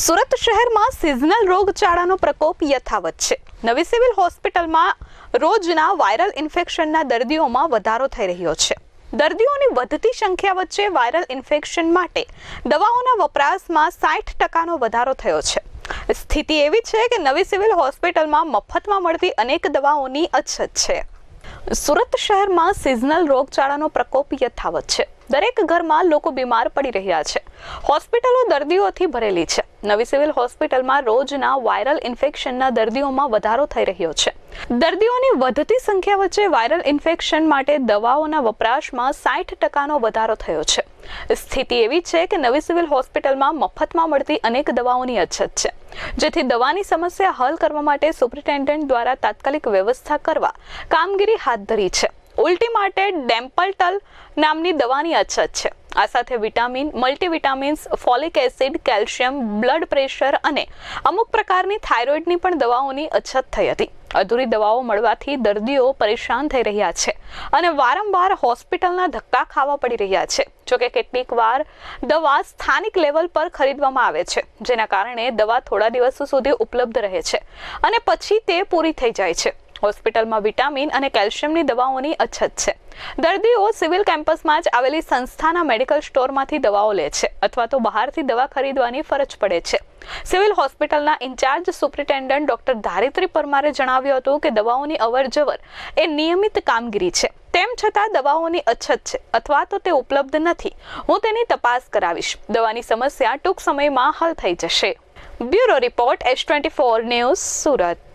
સુરત શહેરમાં સિઝનલ રોગચાળાનો પ્રકોપ યથાવત છે. નવી સિવિલ હોસ્પિટલમાં રોજના વાયરલ ઇન્ફેક્શનના દર્દીઓમાં વધારો થઈ રહ્યો છે. દર્દીઓની વધતી સંખ્યા વચ્ચે વાયરલ ઇન્ફેક્શન માટે દવાઓના વપરાશમાં સાઠ ટકાનો વધારો થયો છે. સ્થિતિ એવી છે કે નવી સિવિલ હોસ્પિટલમાં મફતમાં મળતી અનેક દવાઓની અછત છે. સુરત શહેરમાં સિઝનલ રોગચાળાનો પ્રકોપ યથાવત છે. દરેક ઘરમાં લોકો બીમાર પડી રહ્યા છે. હોસ્પિટલો દર્દીઓથી ભરેલી છે. નવી સિવિલ હોસ્પિટલમાં રોજના વાયરલ ઇન્ફેક્શનના દર્દીઓમાં વધારો થઈ રહ્યો છે. દર્દીઓની વધતી સંખ્યા વચ્ચે વાયરલ ઇન્ફેક્શન માટે દવાઓના વપરાશમાં સાઠ ટકાનો વધારો થયો છે. સ્થિતિ એવી છે કે નવી સિવિલ હોસ્પિટલમાં મફતમાં મળતી અનેક દવાઓની અછત છે. જેથી દવાની સમસ્યા હલ કરવા માટે સુપ્રિન્ટેન્ડન્ટ દ્વારા તાત્કાલિક વ્યવસ્થા કરવા કામગીરી હાથ ધરી છે. ઉલટી માટે ડેમ્પલટલ નામની દવાની અછત છે. આ સાથે vitamin, multivitamins, folic acid, calcium, blood pressure અને અમુક પ્રકારની થાઇરોઇડની પણ દવાઓની અછત થઈ હતી. અધૂરી દવાઓ મળવાથી દર્દીઓ પરેશાન થઈ રહ્યા છે અને વારંવાર હોસ્પિટલના ધક્કા ખાવા પડી રહ્યા છે. જોકે કેટલીક વાર દવા સ્થાનિક લેવલ પર ખરીદવામાં આવે છે, જેના કારણે દવા થોડા દિવસો સુધી ઉપલબ્ધ રહે છે અને પછી તે પૂરી થઈ જાય છે. હોસ્પિટલમાં વિટામિન અને કેલ્શિયમની દવાઓની અછત છે. દર્દીઓ સિવિલ કેમ્પસમાં જ આવેલી સંસ્થાના મેડિકલ સ્ટોરમાંથી દવાઓ લે છે અથવા તો બહારથી દવા ખરીદવાની ફરજ પડે છે. સિવિલ હોસ્પિટલના ઇન્ચાર્જ સુપ્રિન્ટેન્ડન્ટ ડોક્ટર ધારિત્રી પરમારે જણાવ્યું હતું કે દવાઓની અવરજવર એ નિયમિત કામગીરી છે. તેમ છતાં દવાઓની અછત છે અથવા તો તે ઉપલબ્ધ નથી. હું તેની તપાસ કરાવીશ. દવાની સમસ્યા ટૂંક સમયમાં હલ થઈ જશે. Bureau report S twenty four news Surat.